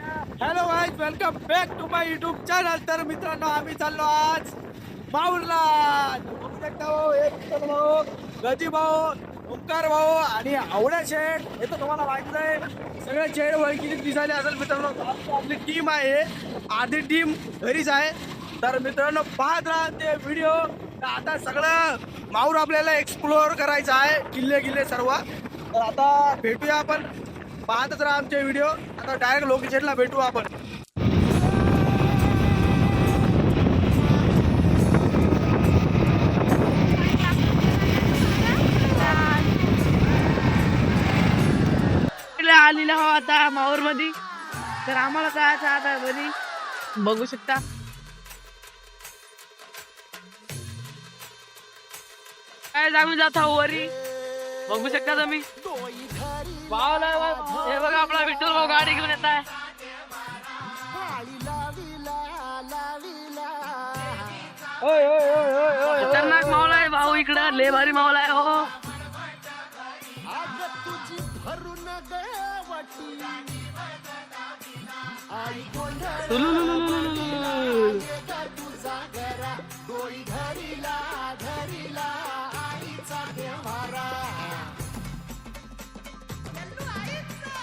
Hello wise welcome back to my YouTube channel तर मित्रांनो आम्ही चाललो आज माऊरला एक मित्र भाऊ गजी भाऊ ओंकार भाऊ आणि आवड्या शेठ. हे तर तुम्हाला माहितीच आहे सगळे शेड ओळखीचे दिसायला असेल मित्रांनो. आपली टीम आहे. आधी टीम घरीच आहे. तर मित्रांनो पाहत राहा ते व्हिडिओ आता सगळं माऊर आपल्याला एक्सप्लोअर करायचं आहे. किल्ले किल्ले सर्व. तर आता भेटूया आपण. पाहतच राहा आमचे व्हिडिओ. आता डायरेक्ट लोकेशनला भेटू आपण. आलेला हो आता माहूरमध्ये तर आम्हाला जायचं आता घरी बघू शकता. काय आम्ही जात वरी? बघू शकता तुम्ही. भावाला हे बघा आपला विठ्ठल भाऊ गाडी घेऊन येत आहे. खतरनाक मावला आहे भाऊ इकडं. ले भारी मावला आहे हो. तुलुलुलुलुलुलु.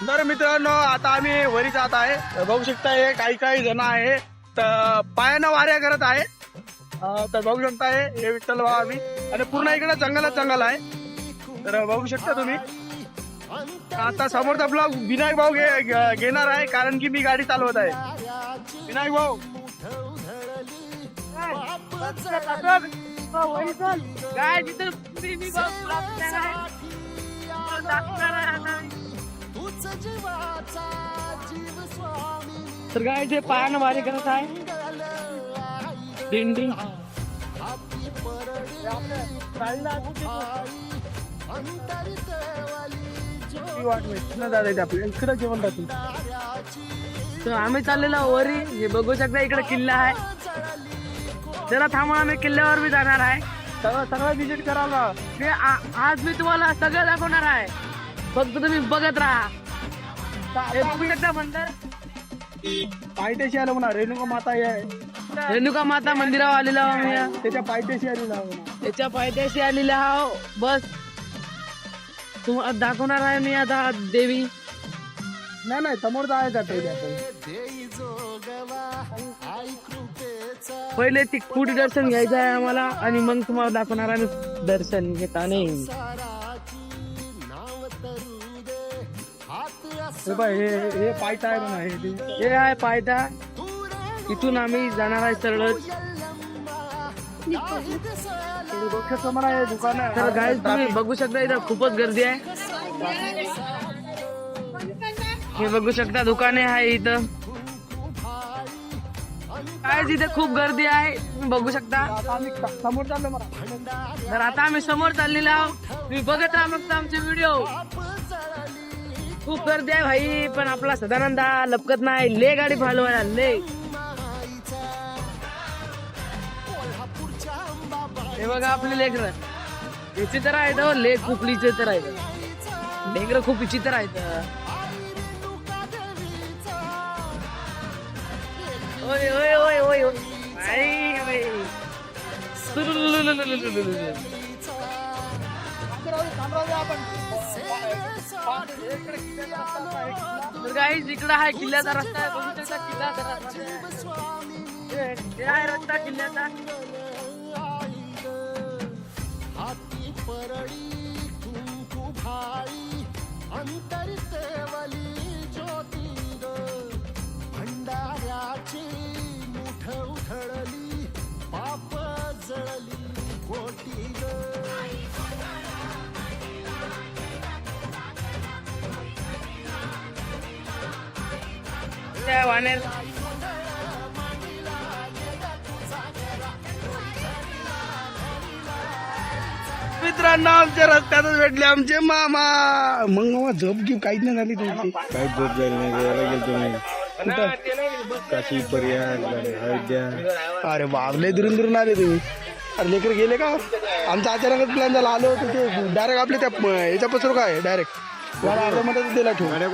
तर मित्रांनो आता आम्ही वरी जात आहे. बघू शकता हे काही काही जण आहे. तर पायानं वाऱ्या करत आहे. तर बघू शकता हे हे विठ्ठल भाऊ आम्ही. आणि पूर्ण इकडे जंगलच जंगल आहे. तर बघू शकता तुम्ही. आता समोरचा ब्लॉग विनायक भाऊ घेणार आहे कारण की मी गाडी चालवत आहे. विनायक भाऊ. काय? तिथं तर काय ते पायानं वारी करत आहे. दिंडी. इकडे जेवण तर आम्ही चाललेलो वरी. हे बघू शकता इकडे किल्ला आहे. जरा थांबा आम्ही किल्ल्यावर बी जाणार आहे. सगळं सगळं विजिट आ- आज मी तुम्हाला सगळं दाखवणार आहे. फक्त तुम्ही बघत राहा. पायथ्याशी आलं म्हणा रेणुका माता हे आहे रेणुका माता मंदिरावर आलेलो आहो आम्ही. त्याच्या पायथ्याशी आलेला त्याच्या पायथ्याशी आलेले आहो बस. तुम्हाला दाखवणार आहे मी आता देवी. नाही नाही समोर जायचं त्याच्या पहिले ती कुठे दर्शन घ्यायचं आहे आम्हाला? आणि मग तुम्हाला दाखवणार आहे दर्शन घेताना. हे पाय हे हे पायथा आहे म्हणा हे हे आहे पायथा. इथून आम्ही जाणार आहे सरळच हे डोक्याचं दुकान आहे. तर गाईज तुम्ही बघू शकता इथं खूपच गर्दी आहे. हे बघू शकता दुकाने आहे इथं. काय तिथे खूप गर्दी आहे. तुम्ही बघू शकता. आता आम्ही समोर चाललो म्हणा तर आता आम्ही समोर चाललेलो आहोत. तुम्ही बघत राहा मग आमचे व्हिडिओ खूप गर्दी आहे भाई पण आपला सदानंदा लपकत नाही. ले गाडी फालवायला ले हे बघा आपले लेकर. विचित्र आहेत हो ले खूप विचित्र आहेत. लेकर खूप विचित्र आहेत. ओय ओय ओय ओय ओय. आई, आपण. गाईज इकडं हा किल्ल्याचा रस्ता आहे. बघू किल्ल्याचा रस्ता आहे. रस्ता किल्ल्याचा. हाती परळी तुमकू भाळी अंतरी तेवली ज्योती भंडाऱ्याची वानेर. मित्रांनो आमच्या रस्त्यातच भेटले आमचे मामा. मग मामा झोप घेऊ काहीच नाही झाली तुमची. काय झोप झाली नाही यायला गेलो मी काशी अरे बाबले दुरून दुरून आले तुम्ही. अरे लेकर गेले का? आमचा अचानकच प्लॅन झाला आलो होतो ते डायरेक्ट आपले त्या याच्यापासून काय डायरेक्ट मला मिनिटात दिला ठेवून. आल्या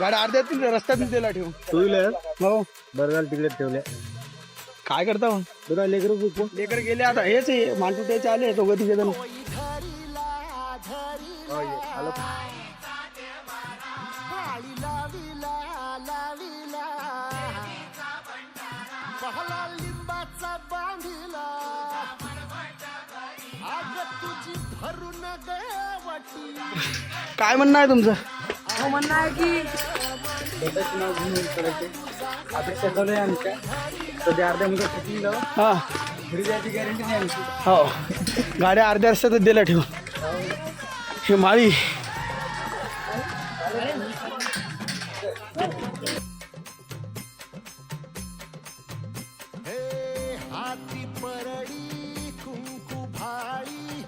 गाड्या अर्ध्यात रस्त्यात दिला ठेवून टू व्हीलर हो. बरं झालं तिकडे ठेवल्या काय करता मग? तुला लेकर लेकर गेले आता हेच आहे मांटुट्याचे आले दोघं तिघे जण लिंबाचा बांधिला आग तुझी भरून गवटी काय म्हणणं आहे तुमचं? हो म्हणणं आहे की अपेक्षा चालू आहे आमच्या. सध्या अर्ध्या मुलं सुटली हा. घरी जायची गॅरंटी नाही आमची. हो. गाड्या अर्ध्या रस्त्यातच दिल्या ठेवून हे माळी. हे हाती परडी कुंकू भाळी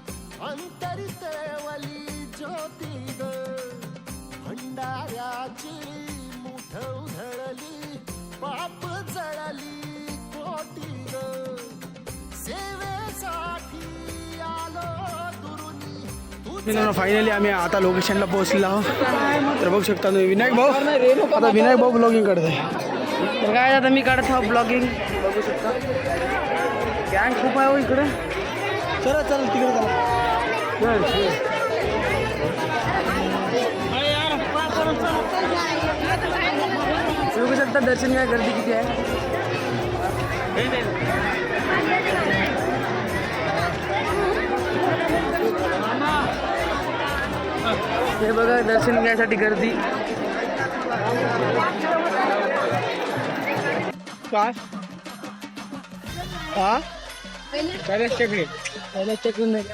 भंडाऱ्याची मुठ उधळली पाप जळली कोटी ग सेवेसाठी आलो फायनली आम्ही आता लोकेशनला पोहोचलो आहोत. तर बघू शकता तुम्ही विनायक भाऊ. आता विनायक भाऊ ब्लॉगिंग करतोय. तर काय आता मी काढत आहो ब्लॉगिंग बघू शकता. गँग खूप आहे हो इकडे. चला चला तिकडे चला. शकता दर्शन काय गर्दी किती आहे? हे बघा दर्शन घ्यायसाठी गर्दी. काय? हा? कैलास टेकडी. पहिल्या चेकून नाही.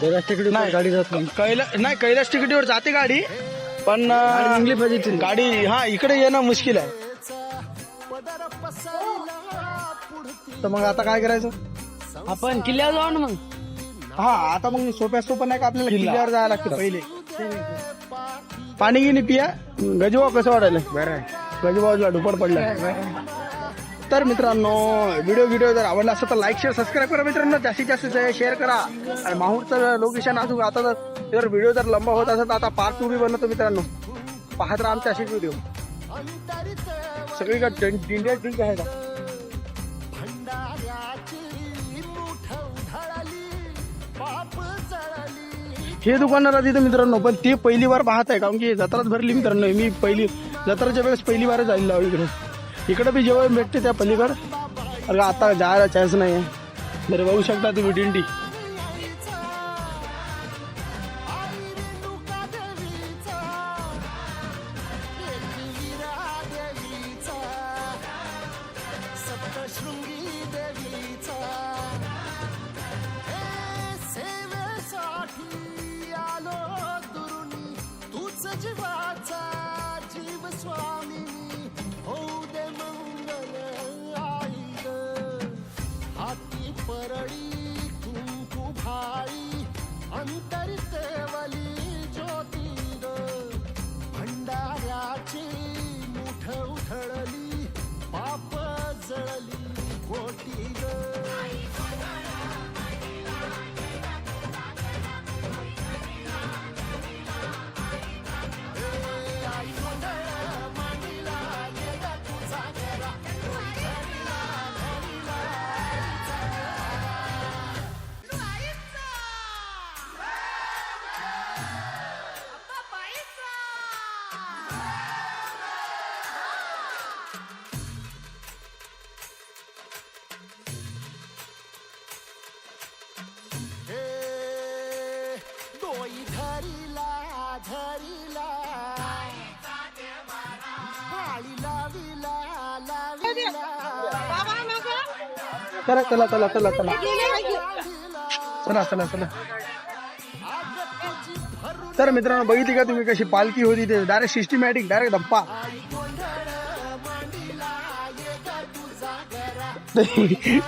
कैलास टेकडी नाही. गाडी जात नाही. कैला नाही कैलास तिकीटीवर जाते गाडी पण. गाडी हा इकडे येणं मुश्किल आहे. तर मग आता काय करायचं? आपण किल्ल्यावर जाऊ ना मग. हा आता मग सोप्या सोपं नाही का आपल्याला किल्ल्यावर जायला लागतं पहिले? पाणी गिनी पिया. गजवा कसं वाटायला बरं. गजबाजूला ढुपड पडला. तर मित्रांनो व्हिडिओ व्हिडिओ जर आवडला असेल तर लाईक शेअर सबस्क्राईब करा मित्रांनो. जास्तीत जास्त शेअर करा. आणि माहूरचं लोकेशन असू आता जर जर व्हिडिओ जर लंबा होत असेल तर आता पार्ट टू बी बनवतो मित्रांनो. पाहत राहा आमचे असेच व्हिडिओ सगळीकडे इंडिया ड्रिंक आहे का? हे दुकानदार तिथं मित्रांनो पण ते पहिली बार पाहत आहे कारण की जत्राच भरली मित्रांनो मी पहिली जत्राच्या वेळेस पहिली बारच आलेलो आहे इकडे. इकडे बी जेव्हा भेटते त्या पलीकडे अरे आता जायला चान्स नाही आहे बरं बघू शकता तुम्ही दिंडी. आई देवीचा. हाती परळी कुंकू भाळी अंतरितवली ज्योती ग भंडाऱ्याची मुठ उधळली पाप जळली. चला चला चला चला चला. चला चला चला. तर मित्रांनो बघितली का तुम्ही कशी पालखी होती ते? डायरेक्ट सिस्टमॅटिक डायरेक्ट धप्पा.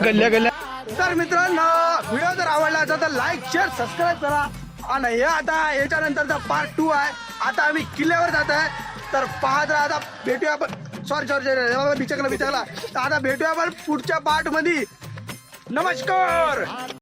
गल्ल्या गल्ल्या. तर मित्रांनो व्हिडिओ जर आवडला असेल तर लाईक शेअर सबस्क्राईब करा. आणि हे आता याच्यानंतरचा पार्ट टू आहे. आता आम्ही किल्ल्यावर जात आहे तर पाहत राहा आता भेटूया आपण. सॉरी सॉरी बिचकला बिचकला तर आता भेटूया आपण पुढच्या पार्टमध्ये नमस्कार!